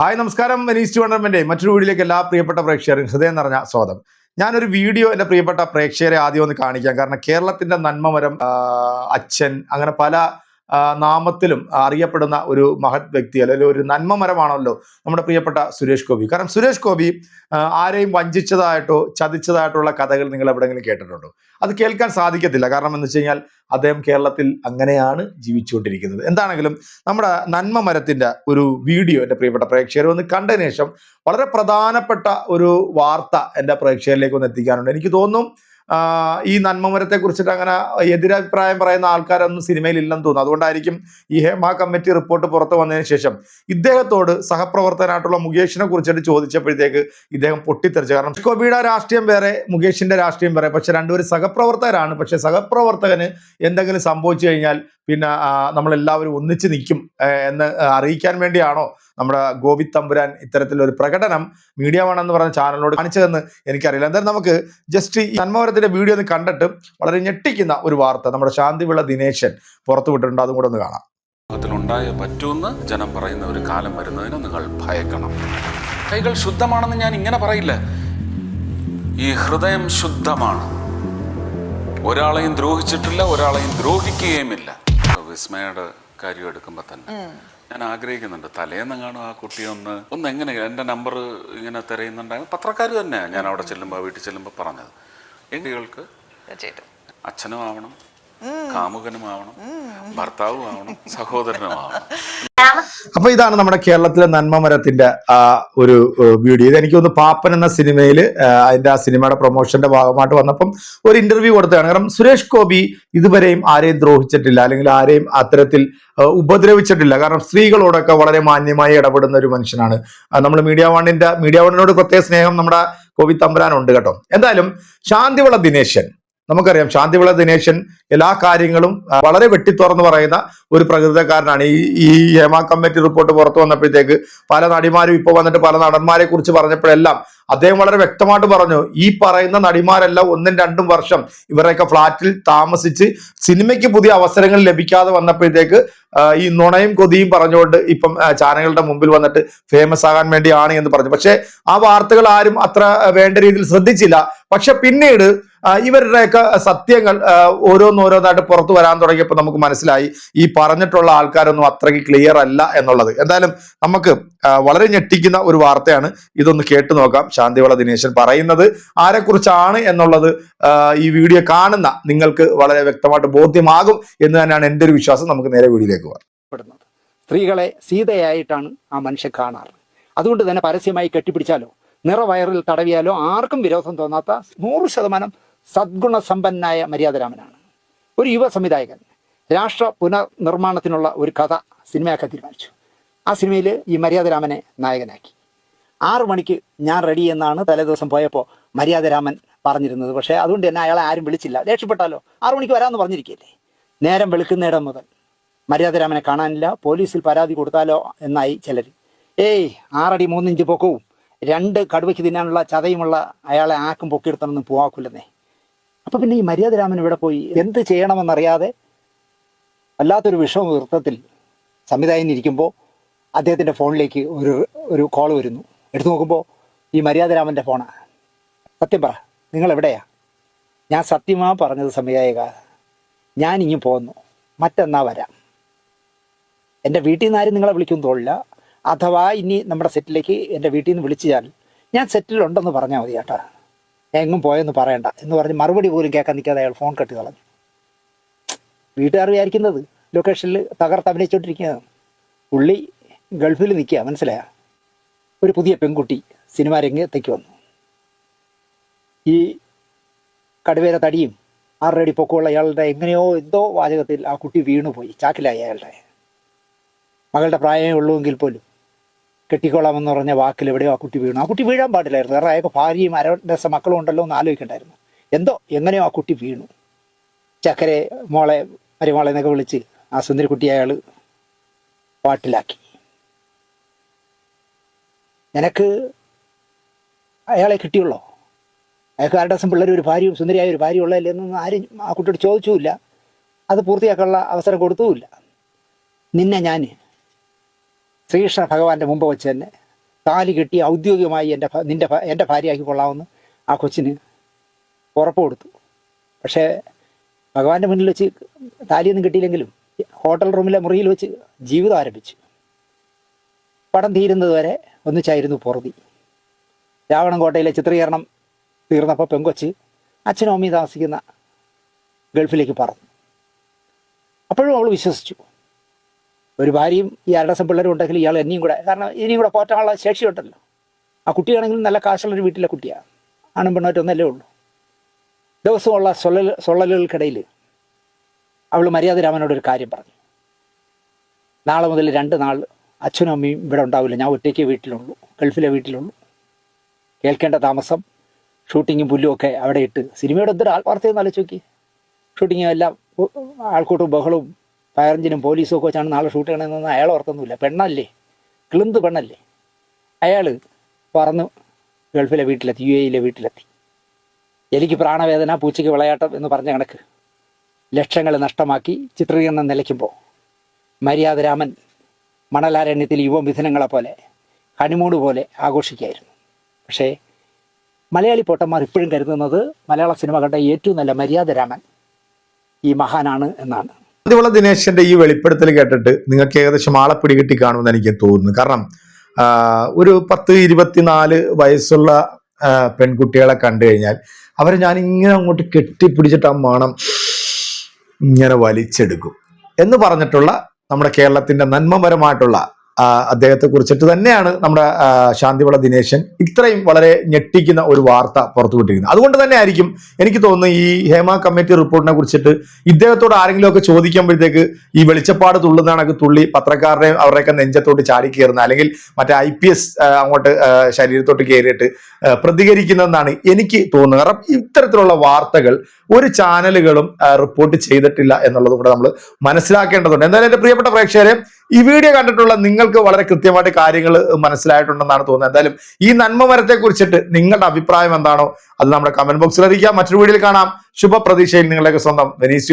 Hi നമസ്കാരം. Venice tournament മറ്റൊരു വീഡിയോയിലേക്ക് എല്ലാ പ്രിയപ്പെട്ട പ്രേക്ഷകരും ഹൃദയം നിറഞ്ഞ സ്വാഗതം. ഞാനൊരു വീഡിയോ എന്റെ പ്രിയപ്പെട്ട പ്രേക്ഷകരെ ആദ്യം ഒന്ന് കാണിക്കാം. കാരണം കേരളത്തിന്റെ നന്മമരം അച്ഛൻ അങ്ങനെ പല നാമത്തിലും അറിയപ്പെടുന്ന ഒരു മഹത് വ്യക്തി അല്ലെങ്കിൽ ഒരു നന്മമരമാണല്ലോ നമ്മുടെ പ്രിയപ്പെട്ട സുരേഷ് ഗോപി. കാരണം സുരേഷ് ഗോപി ആരെയും വഞ്ചിച്ചതായിട്ടോ ചതിച്ചതായിട്ടുള്ള കഥകൾ നിങ്ങൾ എവിടെയെങ്കിലും കേട്ടിട്ടുണ്ടോ? അത് കേൾക്കാൻ സാധിക്കത്തില്ല. കാരണം എന്ന് വെച്ച് കഴിഞ്ഞാൽ അദ്ദേഹം കേരളത്തിൽ അങ്ങനെയാണ് ജീവിച്ചുകൊണ്ടിരിക്കുന്നത്. എന്താണെങ്കിലും നമ്മുടെ നന്മ മരത്തിന്റെ ഒരു വീഡിയോ എന്റെ പ്രിയപ്പെട്ട പ്രേക്ഷകർ ഒന്ന് കണ്ടതിന് ശേഷം വളരെ പ്രധാനപ്പെട്ട ഒരു വാർത്ത എന്റെ പ്രേക്ഷകരിലേക്ക് ഒന്ന് എത്തിക്കാനുണ്ട്. എനിക്ക് തോന്നുന്നു ഈ നന്മമരത്തെ കുറിച്ചിട്ട് അങ്ങനെ എതിരഭിപ്രായം പറയുന്ന ആൾക്കാരൊന്നും സിനിമയിൽ ഇല്ലെന്ന് തോന്നുന്നു. അതുകൊണ്ടായിരിക്കും ഈ ഹേമ കമ്മിറ്റി റിപ്പോർട്ട് പുറത്തു വന്നതിന് ശേഷം ഇദ്ദേഹത്തോട് സഹപ്രവർത്തകനായിട്ടുള്ള മുകേഷിനെ കുറിച്ചിട്ട് ചോദിച്ചപ്പോഴത്തേക്ക് ഇദ്ദേഹം പൊട്ടിത്തെറിച്ചു. കാരണം കോബിയുടെ രാഷ്ട്രീയം വേറെ മുകേഷിന്റെ രാഷ്ട്രീയം വേറെ. പക്ഷെ രണ്ടുപേരും സഹപ്രവർത്തകരാണ്. പക്ഷെ സഹപ്രവർത്തകന് എന്തെങ്കിലും സംഭവിച്ചു കഴിഞ്ഞാൽ പിന്നെ നമ്മളെല്ലാവരും ഒന്നിച്ച് നിൽക്കും എന്ന് അറിയിക്കാൻ വേണ്ടിയാണോ നമ്മുടെ ഗോവിന്ദ് തമ്പുരാൻ ഇത്തരത്തിലൊരു പ്രകടനം മീഡിയ വൺ എന്ന് പറഞ്ഞ ചാനലിനോട് കാണിച്ചതെന്ന് എനിക്കറിയില്ല. എന്തായാലും നമുക്ക് ജസ്റ്റ് ഈ നന്മവരത്തിന്റെ വീഡിയോ ഒന്ന് കണ്ടിട്ട് വളരെ ഞെട്ടിക്കുന്ന ഒരു വാർത്ത നമ്മുടെ ശാന്തിവിള ദിനേശൻ പുറത്തുവിട്ടിട്ടുണ്ട് അതും കൂടെ ഒന്ന് കാണാം. ലോകത്തിലുണ്ടായേ പറ്റൂന്ന് ജനം പറയുന്ന ഒരു കാലം വരുന്നതിന് നിങ്ങൾ ഭയക്കണം. കൈകൾ ശുദ്ധമാണെന്ന് ഞാൻ ഇങ്ങനെ പറയില്ല. ഈ ഹൃദയം ശുദ്ധമാണ്. ഒരാളെയും ദ്രോഹിച്ചിട്ടില്ല ഒരാളെയും ദ്രോഹിക്കുകയുമില്ല. വിസ്മയുടെ കാര്യം എടുക്കുമ്പോൾ തന്നെ. ഞാൻ ആഗ്രഹിക്കുന്നുണ്ട്. തലേന്നെങ്ങാണോ ആ കുട്ടി ഒന്ന് ഒന്ന് എങ്ങനെ എന്റെ നമ്പർ ഇങ്ങനെ തിരയുന്നുണ്ടായിരുന്നു പത്രക്കാർ തന്നെയാണ് ഞാൻ അവിടെ ചെല്ലുമ്പോൾ വീട്ടിൽ ചെല്ലുമ്പോൾ പറഞ്ഞത്. തീർച്ചയായിട്ടും. അച്ഛനും ആവണം. കാമുകനും ആവണം ഭർത്താവും ആവണം സഹോദരനും ആവണം അപ്പൊ ഇതാണ് നമ്മുടെ കേരളത്തിലെ നന്മമരത്തിന്റെ ആ ഒരു വീഡിയോ. ഇത് എനിക്ക് ഒന്ന് പാപ്പൻ എന്ന സിനിമയിൽ അതിന്റെ ആ സിനിമയുടെ പ്രൊമോഷന്റെ ഭാഗമായിട്ട് വന്നപ്പം ഒരു ഇന്റർവ്യൂ കൊടുത്തതാണ്. കാരണം സുരേഷ് ഗോപി ഇതുവരെയും ആരെയും ദ്രോഹിച്ചിട്ടില്ല അല്ലെങ്കിൽ ആരെയും അത്തരത്തിൽ ഉപദ്രവിച്ചിട്ടില്ല. കാരണം സ്ത്രീകളോടൊക്കെ വളരെ മാന്യമായി ഇടപെടുന്ന ഒരു മനുഷ്യനാണ്. നമ്മൾ മീഡിയ വണ്ണിന്റെ മീഡിയ വണ്ണിനോട് പ്രത്യേക സ്നേഹം നമ്മുടെ കോവി തമ്പുരാനുണ്ട് കേട്ടോ. എന്തായാലും ശാന്തിവള ദിനേശൻ നമുക്കറിയാം. ശാന്തിവിള ദിനേശൻ എല്ലാ കാര്യങ്ങളും വളരെ വെട്ടിത്തുറന്ന് പറയുന്ന ഒരു പ്രകൃതക്കാരനാണ്. ഈ ഈ ഹേമ കമ്മിറ്റി റിപ്പോർട്ട് പുറത്തു വന്നപ്പോഴത്തേക്ക് പല നടിമാരും ഇപ്പോൾ വന്നിട്ട് പല നടന്മാരെ കുറിച്ച് പറഞ്ഞപ്പോഴെല്ലാം അദ്ദേഹം വളരെ വ്യക്തമായിട്ട് പറഞ്ഞു ഈ പറയുന്ന നടിമാരെല്ലാം ഒന്നും രണ്ടും വർഷം ഇവരൊക്കെ ഫ്ളാറ്റിൽ താമസിച്ച് സിനിമയ്ക്ക് പുതിയ അവസരങ്ങൾ ലഭിക്കാതെ വന്നപ്പോഴത്തേക്ക് ഈ നുണയും കൊതിയും പറഞ്ഞുകൊണ്ട് ഇപ്പം ചാനലുകളുടെ മുമ്പിൽ വന്നിട്ട് ഫേമസ് ആകാൻ വേണ്ടിയാണ് എന്ന് പറഞ്ഞു. പക്ഷേ ആ വാർത്തകൾ ആരും അത്ര വേണ്ട രീതിയിൽ ശ്രദ്ധിച്ചില്ല. പക്ഷെ പിന്നീട് ഇവരുടെയൊക്കെ സത്യങ്ങൾ ഓരോന്നോരോന്നായിട്ട് പുറത്തു വരാൻ തുടങ്ങിയപ്പോൾ നമുക്ക് മനസ്സിലായി ഈ പറഞ്ഞിട്ടുള്ള ആൾക്കാരൊന്നും അത്രയ്ക്ക് ക്ലിയർ അല്ല എന്നുള്ളത്. എന്തായാലും നമുക്ക് വളരെ ഞെട്ടിക്കുന്ന ഒരു വാർത്തയാണ്. ഇതൊന്ന് കേട്ടു നോക്കാം. ശാന്തിവള ദിനേശൻ പറയുന്നത് ആരെക്കുറിച്ചാണ് എന്നുള്ളത് ഈ വീഡിയോ കാണുന്ന നിങ്ങൾക്ക് വളരെ വ്യക്തമായിട്ട് ബോധ്യമാകും എന്ന് തന്നെയാണ് എന്റെ ഒരു വിശ്വാസം. നമുക്ക് നേരെ വീഡിയോയിലേക്ക് പോകാം. സ്ത്രീകളെ സീതയായിട്ടാണ് ആ മനുഷ്യൻ കാണാറ്. അതുകൊണ്ട് തന്നെ പരസ്യമായി കെട്ടിപ്പിടിച്ചാലോ നിറവയറിൽ തടവിയാലോ ആർക്കും വിരോധം തോന്നാത്ത നൂറ് ശതമാനം സദ്ഗുണസമ്പന്നായ മര്യാദരാമനാണ്. ഒരു യുവ സംവിധായകൻ രാഷ്ട്ര പുനർനിർമ്മാണത്തിനുള്ള ഒരു കഥ സിനിമയാക്കാൻ തീരുമാനിച്ചു. ആ സിനിമയിൽ ഈ മര്യാദരാമനെ നായകനാക്കി. ആറു മണിക്ക് ഞാൻ റെഡി എന്നാണ് തലേദിവസം പോയപ്പോൾ മര്യാദരാമൻ പറഞ്ഞിരുന്നത്. പക്ഷേ അതുകൊണ്ട് തന്നെ അയാളെ ആരും വിളിച്ചില്ല. രക്ഷപ്പെട്ടാലോ ആറു മണിക്ക് വരാമെന്ന് പറഞ്ഞിരിക്കുകയല്ലേ നേരം വെളുക്കുന്നിടം മുതൽ മര്യാദരാമനെ കാണാനില്ല. പോലീസിൽ പരാതി കൊടുത്താലോ എന്നായി ചിലർ. ഏയ് ആറടി മൂന്നിഞ്ച് പൊക്കവും. രണ്ട് കടുവയ്ക്ക് തിന്നാനുള്ള ചതയുമുള്ള അയാളെ ആക്കും പൊക്കിയെടുത്തണമെന്ന് പോവാക്കില്ലെന്നേ. അപ്പൊ പിന്നെ ഈ മര്യാദരാമൻ ഇവിടെ പോയി എന്ത് ചെയ്യണമെന്നറിയാതെ വല്ലാത്തൊരു വിഷമ നൃത്തത്തിൽ സംവിധായകൻ ഇരിക്കുമ്പോൾ അദ്ദേഹത്തിന്റെ ഫോണിലേക്ക് ഒരു ഒരു കോൾ വരുന്നു. എടുത്തു നോക്കുമ്പോൾ ഈ മര്യാദരാമന്റെ ഫോണാണ് സത്യം പറ നിങ്ങൾ എവിടെയാ ഞാൻ സത്യമാ പറഞ്ഞത് സംവിധായക ഞാൻ ഇനി പോന്നു. മറ്റന്നാ വരാം. എന്റെ വീട്ടിൽ നിന്ന് ആരും നിങ്ങളെ വിളിക്കും തോളില്ല അഥവാ ഇനി നമ്മുടെ സെറ്റിലേക്ക് എന്റെ വീട്ടിൽ നിന്ന് വിളിച്ചാൽ ഞാൻ സെറ്റിലുണ്ടെന്ന് പറഞ്ഞാൽ മതി ചേട്ടാ എങ്ങും പോയെന്ന് പറയണ്ട എന്ന് പറഞ്ഞ് മറുപടി പോലും കേൾക്കാൻ നിൽക്കാതെ അയാൾ ഫോൺ കട്ട് കളഞ്ഞു. വീട്ടുകാർ വിചാരിക്കുന്നത് ലൊക്കേഷനിൽ തകർത്ത് അഭിനയിച്ചുകൊണ്ടിരിക്കുകയാണ് പുള്ളി ഗൾഫിൽ നിൽക്കുക മനസ്സിലായ? ഒരു പുതിയ പെൺകുട്ടി സിനിമാ രംഗത്തേക്ക് വന്നു. ഈ കടുവേര തടിയും ആറടി പൊക്കമുള്ള അയാളുടെ എങ്ങനെയോ എന്തോ വാചകത്തിൽ ആ കുട്ടി വീണുപോയി ചാക്കിലായി അയാളുടെ. മകളുടെ പ്രായമേ ഉള്ളൂവെങ്കിൽ പോലും കെട്ടിക്കോളാമെന്ന് പറഞ്ഞ വാക്കിൽ എവിടെയോ ആ കുട്ടി വീണു. ആ കുട്ടി വീഴാൻ പാടില്ലായിരുന്നു. കാരണം അയാൾക്ക് ഭാര്യയും അരവണ മക്കളും ഉണ്ടല്ലോ എന്ന് ആലോചിക്കണ്ടായിരുന്നു. എന്തോ എങ്ങനെയോ ആ കുട്ടി വീണു. ചക്കരെ മോളെ മരുമോളെ എന്നൊക്കെ വിളിച്ച് ആ സുന്ദരിക്കുട്ടി അയാൾ പാട്ടിലാക്കി. നിനക്ക് അയാളെ കിട്ടിയുള്ളോ? അയാൾക്ക് ആരുടെ പിള്ളേർ ഒരു ഭാര്യയും സുന്ദരിയായ ഒരു ഭാര്യ ഉള്ളതല്ലേ എന്നൊന്നും ആരും ആ കുട്ടിയോട് ചോദിച്ചുമില്ല. അത് പൂർത്തിയാക്കാനുള്ള അവസരം കൊടുത്തുമില്ല. നിന്നെ ഞാൻ ശ്രീകൃഷ്ണ ഭഗവാന്റെ മുമ്പ് വെച്ച് തന്നെ താലി കെട്ടി ഔദ്യോഗികമായി എന്റെ നിന്റെ എന്റെ ഭാര്യയാക്കി കൊള്ളാമെന്ന് ആ കൊച്ചിന് ഉറപ്പ് കൊടുത്തു. പക്ഷേ ഭഗവാന്റെ മുന്നിൽ വെച്ച് താലിയൊന്നും കിട്ടിയില്ലെങ്കിലും ഹോട്ടൽ റൂമിലെ മുറിയിൽ വെച്ച് ജീവിതം ആരംഭിച്ചു. പടം തീരുന്നത് വരെ ഒന്നിച്ചായിരുന്നു പൊറുതി. രാവണൻകോട്ടയിലെ ചിത്രീകരണം തീർന്നപ്പോൾ പെങ്കൊച്ച് അച്ഛനും അമ്മയും താമസിക്കുന്ന ഗൾഫിലേക്ക് പറഞ്ഞു അപ്പോഴും അവൾ വിശ്വസിച്ചു. ഒരു ഭാര്യയും ഈ അരടസം പിള്ളേരും ഉണ്ടെങ്കിൽ ഇയാൾ എന്നെയും കൂടെ കാരണം ഇനിയും കൂടെ പോറ്റാനുള്ള ശേഷിയുണ്ടല്ലോ. ആ കുട്ടിയാണെങ്കിലും നല്ല കാശുള്ളൊരു വീട്ടിലെ കുട്ടിയാണ് ആണും പെണ്ണായിട്ട് ഒന്നല്ലേ ഉള്ളൂ. ദിവസമുള്ള സൊള്ളൽ സൊള്ളലുകൾക്കിടയിൽ അവൾ മര്യാദരാമനോട് ഒരു കാര്യം പറഞ്ഞു. നാളെ മുതൽ രണ്ട് നാൾ അച്ഛനും അമ്മയും ഇവിടെ ഉണ്ടാവില്ല. ഞാൻ ഒറ്റയ്ക്ക് വീട്ടിലുള്ളൂ. ഗൾഫിലെ വീട്ടിലുള്ളൂ. കേൾക്കേണ്ട താമസം ഷൂട്ടിങ്ങും പുല്ലും ഒക്കെ അവിടെ ഇട്ട്. സിനിമയുടെ എന്തൊരു ആത്മാർത്ഥയെന്ന് ആലോചിച്ച് നോക്കി. ഷൂട്ടിങ്ങും എല്ലാം ആൾക്കൂട്ടും ബഹളവും ഫയർ പോലീസും ഒക്കെ വെച്ചാണ് നാളെ ഷൂട്ട് ചെയ്യണമെന്ന് അയാൾ ഓർത്തൊന്നുമില്ല പെണ്ണല്ലേ? കിളുന്ത് പെണ്ണല്ലേ? അയാൾ പറന്ന് ഗൾഫിലെ വീട്ടിലെത്തി യു എയിലെ വീട്ടിലെത്തി. എനിക്ക് പ്രാണവേദന പൂച്ചയ്ക്ക് വിളയാട്ടം എന്ന് പറഞ്ഞ കണക്ക്. ലക്ഷങ്ങൾ നഷ്ടമാക്കി ചിത്രീകരണം നിലയ്ക്കുമ്പോൾ മര്യാദരാമൻ മണലാരണ്യത്തിൽ യുവമിഥുനങ്ങളെ പോലെ ഹണിമൂണ് പോലെ ആഘോഷിക്കുകയായിരുന്നു. പക്ഷേ മലയാളി പോട്ടന്മാർ ഇപ്പോഴും കരുതുന്നത് മലയാള സിനിമ കണ്ട ഏറ്റവും നല്ല മര്യാദരാമൻ ഈ മഹാനാണ് എന്നാണ്. ആദ്യമുള്ള ദിനേശന്റെ ഈ വെളിപ്പെടുത്തൽ കേട്ടിട്ട് നിങ്ങൾക്ക് ഏകദേശം ആളെ പിടികിട്ടി കാണുമെന്ന് എനിക്ക് തോന്നുന്നു. കാരണം ഒരു പത്ത് ഇരുപത്തിനാല് വയസ്സുള്ള പെൺകുട്ടികളെ കണ്ടു കഴിഞ്ഞാൽ അവരെ ഞാൻ ഇങ്ങനെ അങ്ങോട്ട് കെട്ടിപ്പിടിച്ചിട്ട് ആ മണം ഇങ്ങനെ വലിച്ചെടുക്കും എന്ന് പറഞ്ഞിട്ടുള്ള നമ്മുടെ കേരളത്തിന്റെ നന്മപരമായിട്ടുള്ള അദ്ദേഹത്തെ കുറിച്ചിട്ട് തന്നെയാണ് നമ്മുടെ ശാന്തിവള ദിനേശൻ ഇത്രയും വളരെ ഞെട്ടിക്കുന്ന ഒരു വാർത്ത പുറത്തുവിട്ടിരിക്കുന്നത് അതുകൊണ്ട് തന്നെ ആയിരിക്കും എനിക്ക് തോന്നുന്നു ഈ ഹേമ കമ്മിറ്റി റിപ്പോർട്ടിനെ കുറിച്ചിട്ട് ഇദ്ദേഹത്തോട് ആരെങ്കിലും ഒക്കെ ചോദിക്കുമ്പോഴത്തേക്ക് ഈ വെളിച്ചപ്പാട് തുള്ളുന്നതാണൊക്കെ തുള്ളി പത്രക്കാരുടെയും അവരുടെയൊക്കെ നെഞ്ചത്തോട്ട് ചാടി കയറുന്ന അല്ലെങ്കിൽ മറ്റേ ഐ പി എസ് അങ്ങോട്ട് ശരീരത്തോട്ട് കയറിയിട്ട് പ്രതികരിക്കുന്നതെന്നാണ് എനിക്ക് തോന്നുന്നത്. കാരണം ഇത്തരത്തിലുള്ള വാർത്തകൾ ഒരു ചാനലുകളും റിപ്പോർട്ട് ചെയ്തിട്ടില്ല എന്നുള്ളത് കൂടെ നമ്മൾ മനസ്സിലാക്കേണ്ടതുണ്ട്. എന്തായാലും എന്റെ പ്രിയപ്പെട്ട പ്രേക്ഷകരെ ഈ വീഡിയോ കണ്ടിട്ടുള്ള നിങ്ങൾക്ക് വളരെ കൃത്യമായിട്ട് കാര്യങ്ങൾ മനസ്സിലായിട്ടുണ്ടെന്നാണ് തോന്നുന്നത്. എന്തായാലും ഈ നന്മ മരത്തെ കുറിച്ചിട്ട് നിങ്ങളുടെ അഭിപ്രായം എന്താണോ അത് നമ്മുടെ കമന്റ് ബോക്സിൽ അറിയിക്കാം. മറ്റൊരു വീഡിയോയിൽ കാണാം. ശുഭപ്രതീക്ഷയിൽ നിങ്ങളുടെയൊക്കെ സ്വന്തം വെനീസ്